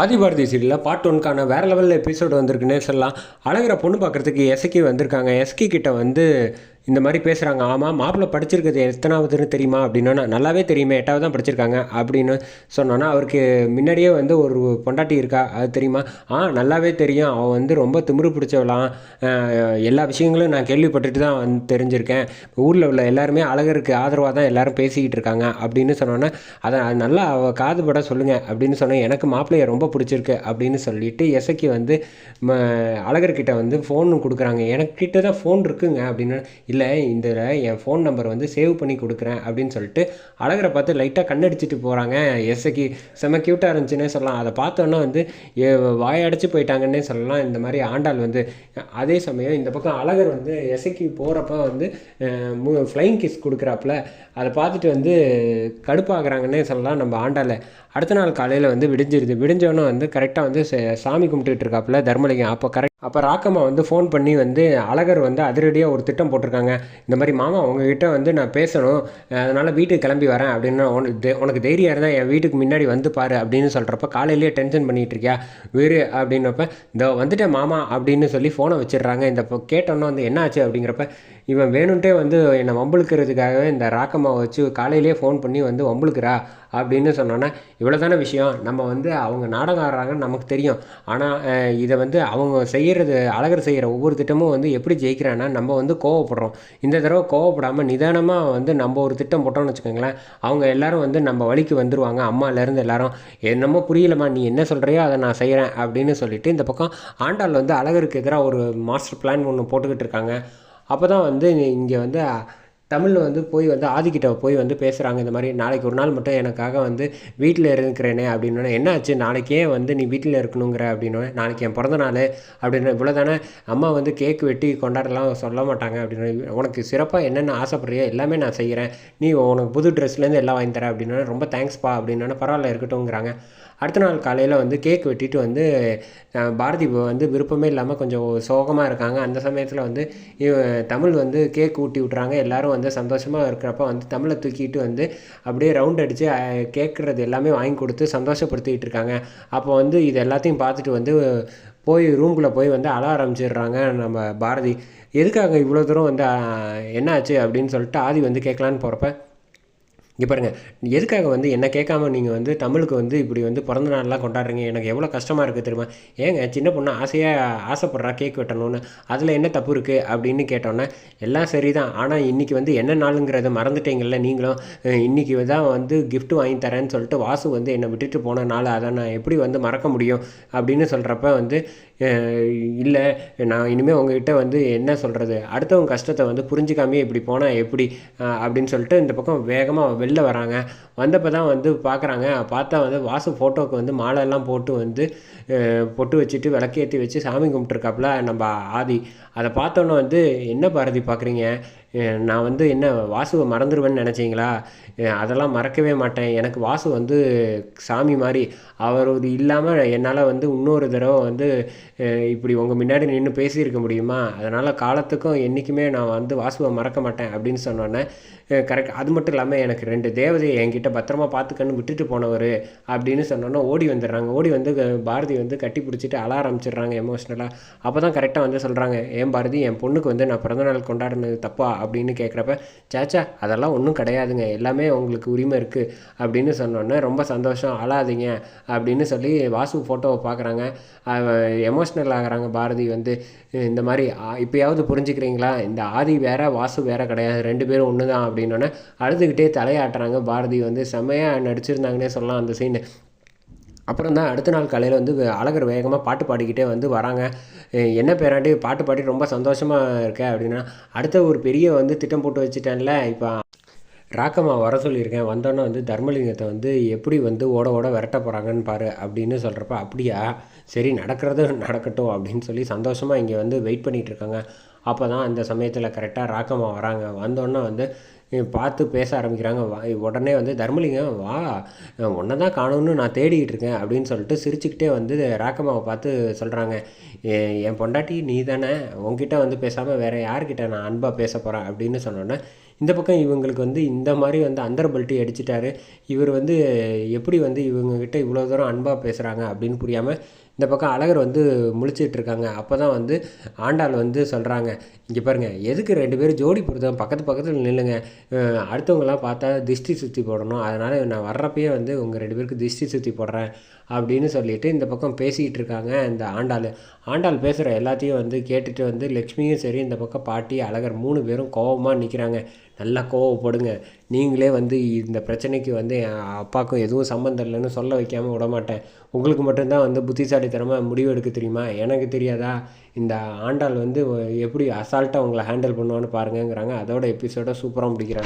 ஆதிபாரதி சீரியலில் பார்ட் ஒன்க்கான வேறு லெவலில் எபிசோடு வந்திருக்குன்னே சொல்லலாம். அழகிற பொண்ணு பார்க்குறதுக்கு எஸ்கி வந்திருக்காங்க. எஸ்கி கிட்ட வந்து இந்த மாதிரி பேசுகிறாங்க ஆமாம் மாப்பிள்ளை படிச்சிருக்கிறது எத்தனாவதுன்னு தெரியுமா? அப்படின்னா நல்லாவே தெரியுமே எட்டாவது தான் படிச்சிருக்காங்க அப்படின்னு சொன்னோன்னா அவருக்கு முன்னாடியே வந்து ஒரு பொண்டாட்டி இருக்கா? அது தெரியுமா? ஆ நல்லாவே தெரியும். அவள் வந்து ரொம்ப திமிரு பிடிச்சவளாம். எல்லா விஷயங்களும் நான் கேள்விப்பட்டுட்டு தான் வந்து தெரிஞ்சிருக்கேன். ஊரில் உள்ள எல்லாருமே அழகருக்கு ஆதரவாக தான் எல்லாரும் பேசிக்கிட்டு இருக்காங்க அப்படின்னு சொன்னோன்னே அதை அது நல்லா அவள் காதுபட சொல்லுங்கள் அப்படின்னு சொன்னேன். எனக்கு மாப்பிள்ளையை ரொம்ப பிடிச்சிருக்கு அப்படின்னு சொல்லிட்டு எசக்கி வந்து ம அழகர்கிட்ட வந்து ஃபோன் கொடுக்குறாங்க. எனக்கிட்ட தான் ஃபோன் இருக்குங்க அப்படின்னு இல்லை இந்த என் ஃபோன் நம்பர் வந்து சேவ் பண்ணி கொடுக்குறேன் அப்படின்னு சொல்லிட்டு அழகரை பார்த்து லைட்டாக கண்ணடிச்சிட்டு போகிறாங்க எஸ்ஐக்கு செம க்யூட்டாக இருந்துச்சுன்னே சொல்லலாம். அதை பார்த்தோன்னே வந்து வாயடைச்சு போயிட்டாங்கன்னே சொல்லலாம். இந்த மாதிரி ஆண்டாள் வந்து அதே சமயம் இந்த பக்கம் அழகர் வந்து எஸ்ஐக்கு போகிறப்ப வந்து ஃப்ளைங் கிஸ் கொடுக்குறாப்புல. அதை பார்த்துட்டு வந்து கடுப்பாகிறாங்கன்னே சொல்லலாம் நம்ம ஆண்டாளை. அடுத்த நாள் காலையில் வந்து விடிஞ்சிருது. விடிஞ்சோன்னே வந்து கரெக்டாக வந்து சாமி கும்பிட்டுட்டு இருக்காப்புல தர்மலிங்கம். அப்போ கரெக்ட் அப்போ ராக்கம்மா வந்து ஃபோன் பண்ணி வந்து அழகர் வந்து அதிரடியாக ஒரு திட்டம் போட்டிருக்காங்க. இந்த மாதிரி மாமா உங்ககிட்ட வந்து நான் பேசணும். அதனால் வீட்டுக்கு கிளம்பி வரேன் அப்படின்னு உனக்கு உனக்கு தைரியம் இருந்தால் என் வீட்டுக்கு முன்னாடி வந்து பாரு அப்படின்னு சொல்கிறப்ப காலையிலேயே டென்ஷன் பண்ணிகிட்டு இருக்கியா வேறு அப்படின்னப்ப இந்த வந்துட்டேன் மாமா அப்படின்னு சொல்லி ஃபோனை வச்சிடுறாங்க. இந்த கேட்டோன்னே வந்து என்ன ஆச்சு அப்படிங்கிறப்ப இவன் வேணும்ட்டே வந்து என்னை வம்புழுக்கிறதுக்காகவே இந்த ராக்கம்மாவை வச்சு காலையிலேயே ஃபோன் பண்ணி வந்து வம்புழுக்கிறா அப்படின்னு சொன்னோன்னே இவ்வளோ தானே விஷயம்? நம்ம வந்து அவங்க நாடகம் ஆடுறாங்கன்னு நமக்கு தெரியும். ஆனால் இதை வந்து அவங்க செய்கிறது அழகர் செய்கிற ஒவ்வொரு திட்டமும் வந்து எப்படி ஜெயிக்கிறான்னா நம்ம வந்து கோவப்படுறோம். இந்த தடவை கோவப்படாமல் நிதானமாக வந்து நம்ம ஒரு திட்டம் போட்டோம்னு வச்சுக்கோங்களேன் அவங்க எல்லாரும் வந்து நம்ம வழிக்கு வந்துடுவாங்க அம்மாலேருந்து எல்லாரும். என்னமோ புரியலம்மா நீ என்ன சொல்கிறியோ அதை நான் செய்கிறேன் அப்படின்னு சொல்லிட்டு இந்த பக்கம் ஆண்டாள் வந்து அழகருக்கு எதிராக ஒரு மாஸ்டர் பிளான் ஒன்று போட்டுக்கிட்டு இருக்காங்க. அப்போ தான் வந்து இங்கே வந்து தமிழில் வந்து போய் வந்து ஆதிக்கிட்ட போய் வந்து பேசுகிறாங்க இந்த மாதிரி நாளைக்கு ஒரு நாள் மட்டும் எனக்காக வந்து வீட்டில் இருக்கிறேனே அப்படின்னோடனே என்ன ஆச்சு நாளைக்கே வந்து நீ வீட்டில் இருக்கணுங்கிற அப்படின்னோடனே நாளைக்கு என் பிறந்த நாள் அப்படின்னு இவ்வளோ தானே அம்மா வந்து கேக் வெட்டி கொண்டாடலாம் சொல்ல மாட்டாங்க அப்படின்னு உனக்கு சிறப்பாக என்னென்ன ஆசைப்படுறியோ எல்லாமே நான் செய்கிறேன் நீ உனக்கு புது ட்ரெஸ்லேருந்து எல்லாம் வாங்கி தரேன் அப்படின்னா ரொம்ப தேங்க்ஸ்ப்பா அப்படின்னா பரவாயில்ல இருக்கட்டும்ங்கிறாங்க. அடுத்த நாள் காலையில் வந்து கேக் வெட்டிட்டு வந்து பாரதி வந்து விருப்பமே இல்லாமல் கொஞ்சம் சோகமாக இருக்காங்க. அந்த சமயத்தில் வந்து தமிழ் வந்து கேக் ஊட்டி விட்றாங்க எல்லோரும் வந்து சந்தோஷமாக இருக்கிறப்ப வந்து தமிழை தூக்கிட்டு வந்து அப்படியே ரவுண்ட் அடித்து கேட்குறது எல்லாமே வாங்கி கொடுத்து சந்தோஷப்படுத்திக்கிட்டு இருக்காங்க. அப்போ வந்து இது எல்லாத்தையும் பார்த்துட்டு வந்து போய் ரூம்குள்ளே போய் வந்து அழ ஆரம்பிச்சிடுறாங்க நம்ம பாரதி. எதுக்காக இவ்வளோ தூரம் வந்து என்னாச்சு என்ன ஆச்சு அப்படின்னு சொல்லிட்டு ஆதி வந்து கேட்கலான்னு போகிறப்ப இங்கே பாருங்கள் எதுக்காக வந்து என்ன கேட்காம நீங்கள் வந்து தமிழுக்கு வந்து இப்படி வந்து பிறந்த நாள்லாம் கொண்டாடுறீங்க? எனக்கு எவ்வளோ கஷ்டமாக இருக்குது தெரியுமா? ஏங்க சின்ன பொண்ணு ஆசையாக ஆசைப்படுறா கேக் வெட்டணும்னு. அதில் என்ன தப்பு இருக்குது அப்படின்னு கேட்டோன்னே எல்லாம் சரி தான் ஆனால் இன்றைக்கி வந்து என்ன நாளுங்கிறத மறந்துட்டீங்கல்ல நீங்களும். இன்றைக்கி தான் வந்து கிஃப்ட் வாங்கி தரேன்னு சொல்லிட்டு வாசு வந்து என்னை விட்டுட்டு போன நாள். அதை நான் எப்படி வந்து மறக்க முடியும்? அப்படின்னு சொல்கிறப்ப வந்து இல்லை நான் இனிமேல் உங்ககிட்ட வந்து என்ன சொல்கிறது அடுத்தவங்க கஷ்டத்தை வந்து புரிஞ்சுக்காமையே இப்படி போனால் எப்படி? அப்படின்னு சொல்லிட்டு இந்த பக்கம் வேகமாக வெளில வராங்க. வந்தப்போ தான் வந்து பார்க்குறாங்க பார்த்தா வந்து வாசு ஃபோட்டோவுக்கு வந்து மாலை எல்லாம் போட்டு வந்து பொட்டு வச்சுட்டு விளக்கேற்றி வச்சு சாமி கும்பிட்டுருக்காப்புல நம்ம ஆதி. அதை பார்த்தோன்னே வந்து என்ன பாரதி பார்க்குறீங்க நான் வந்து என்ன வாசுவை மறந்துடுவேன்னு நினச்சிங்களா? அதெல்லாம் மறக்கவே மாட்டேன். எனக்கு வாசு வந்து சாமி மாதிரி அவர் இது இல்லாமல் என்னால் வந்து இன்னொரு தடவை வந்து இப்படி உங்கள் முன்னாடி நின்று பேசியிருக்க முடியுமா? அதனால் காலத்துக்கும் என்றைக்குமே நான் வந்து வாசுவை மறக்க மாட்டேன் அப்படின்னு சொன்னோன்னே கரெக்ட் அது மட்டும் இல்லாமல் எனக்கு ரெண்டு தேவதையை என்கிட்ட பத்திரமா பார்த்துக்கன்னு விட்டுட்டு போனவர் அப்படின்னு சொன்னோன்னே ஓடி வந்துடுறாங்க. ஓடி வந்து பாரதி வந்து கட்டி பிடிச்சிட்டு அழ ஆரம்பிச்சிடுறாங்க எமோஷ்னலாக அப்போ தான் கரெக்டாக வந்து சொல்கிறாங்க ஏன் பாரதி என் பொண்ணுக்கு வந்து நான் பிறந்தநாள் கொண்டாடினது தப்பா? அப்படின்னு கேட்குறப்ப சேச்சா அதெல்லாம் ஒன்றும் கிடையாதுங்க. எல்லாமே உங்களுக்கு உரிமை இருக்குது அப்படின்னு சொன்னோன்னே ரொம்ப சந்தோஷம். அழாதீங்க. அப்படின்னு சொல்லி வாசு ஃபோட்டோவை பார்க்குறாங்க எமோஷ்னல் ஆகிறாங்க. பாரதி வந்து இந்த மாதிரி இப்போயாவது புரிஞ்சுக்கிறீங்களா? இந்த ஆதி வேற வாசு வேற கிடையாது. ரெண்டு பேரும் ஒன்று தான் அப்படின்னோடனே அழுதுகிட்டே தலையாட்டுறாங்க. பாரதி வந்து செம்மையாக நடிச்சிருந்தாங்கன்னே சொல்லலாம் அந்த சீன் அப்புறம் தான் அடுத்த நாள் காலையில் வந்து அழகர் வேகமாக பாட்டு பாடிக்கிட்டே வந்து வராங்க. என்ன பேராண்டி பாட்டு பாடி ரொம்ப சந்தோஷமாக இருக்க அப்படின்னா அடுத்த ஒரு பெரிய வந்து திட்டம் போட்டு வச்சுட்டேன்ல இப்போ ராக்கம்மா வர சொல்லியிருக்கேன். வந்தோன்னே வந்து தர்மலிங்கத்தை வந்து எப்படி வந்து ஓட ஓட விரட்ட போகிறாங்கன்னு பாரு அப்படின்னு சொல்கிறப்ப அப்படியா? சரி நடக்கிறதும் நடக்கட்டும் அப்படின்னு சொல்லி சந்தோஷமாக இங்கே வந்து வெயிட் பண்ணிகிட்டு இருக்காங்க. அப்போ தான் அந்த சமயத்தில் கரெக்டாக ராக்கம்மா வராங்க. வந்தோடனே வந்து பார்த்து பேச ஆரம்பிக்கிறாங்க. வா உடனே வந்து தர்மலிங்கம் வா உன்னை தான் காணும்னு நான் தேடிக்கிட்டு இருக்கேன். அப்படின்னு சொல்லிட்டு சிரிச்சுக்கிட்டே வந்து ராக்கம்மாவை பார்த்து சொல்கிறாங்க என் பொண்டாட்டி நீ தானே உங்ககிட்ட வந்து பேசாமல் வேறு யார்கிட்ட நான் அன்பாக பேச போகிறேன் அப்படின்னு சொன்னோன்னே இந்த பக்கம் இவங்களுக்கு வந்து இந்த மாதிரி வந்து அந்தர்பல்ட்டி அடிச்சிட்டாரு. இவர் வந்து எப்படி வந்து இவங்கக்கிட்ட இவ்வளோ தூரம் அன்பாக பேசுகிறாங்க அப்படின்னு புரியாமல் இந்த பக்கம் அழகர் வந்து முழிச்சிட்டு இருக்காங்க. அப்போ தான் வந்து ஆண்டாள் வந்து சொல்கிறாங்க இங்கே பாருங்கள் எதுக்கு ரெண்டு பேரும் ஜோடி பொருத்தம் பக்கத்து பக்கத்தில் நில்லுங்க. அடுத்தவங்களாம் பார்த்தா திஷ்டி சுற்றி போடணும். அதனால் நான் வர்றப்பயே வந்து உங்கள் ரெண்டு பேருக்கு திஷ்டி சுற்றி போடுறேன் அப்படின்னு சொல்லிட்டு இந்த பக்கம் பேசிக்கிட்டு இருக்காங்க இந்த ஆண்டாள். ஆண்டாள் பேசுகிற எல்லாத்தையும் வந்து கேட்டுட்டு வந்து லக்ஷ்மியும் சரி இந்த பக்கம் பாட்டி அழகர் மூணு பேரும் கோவமாக நிற்கிறாங்க நல்லா கோவப்படுங்க. நீங்களே வந்து இந்த பிரச்சனைக்கு வந்து என் அப்பாவுக்கும் எதுவும் சம்மந்தம் இல்லைன்னு சொல்ல வைக்காமல் விட மாட்டேன் உங்களுக்கு மட்டும்தான் வந்து புத்திசாலித்தனமாக முடிவு எடுக்க தெரியுமா? எனக்கு தெரியாதா? இந்த ஆண்டாள் வந்து எப்படி அசால்ட்டாக உங்களை ஹேண்டில் பண்ணுவான்னு பாருங்கங்கிறாங்க. அதோட எபிசோட சூப்பராக முடிக்கிறாங்க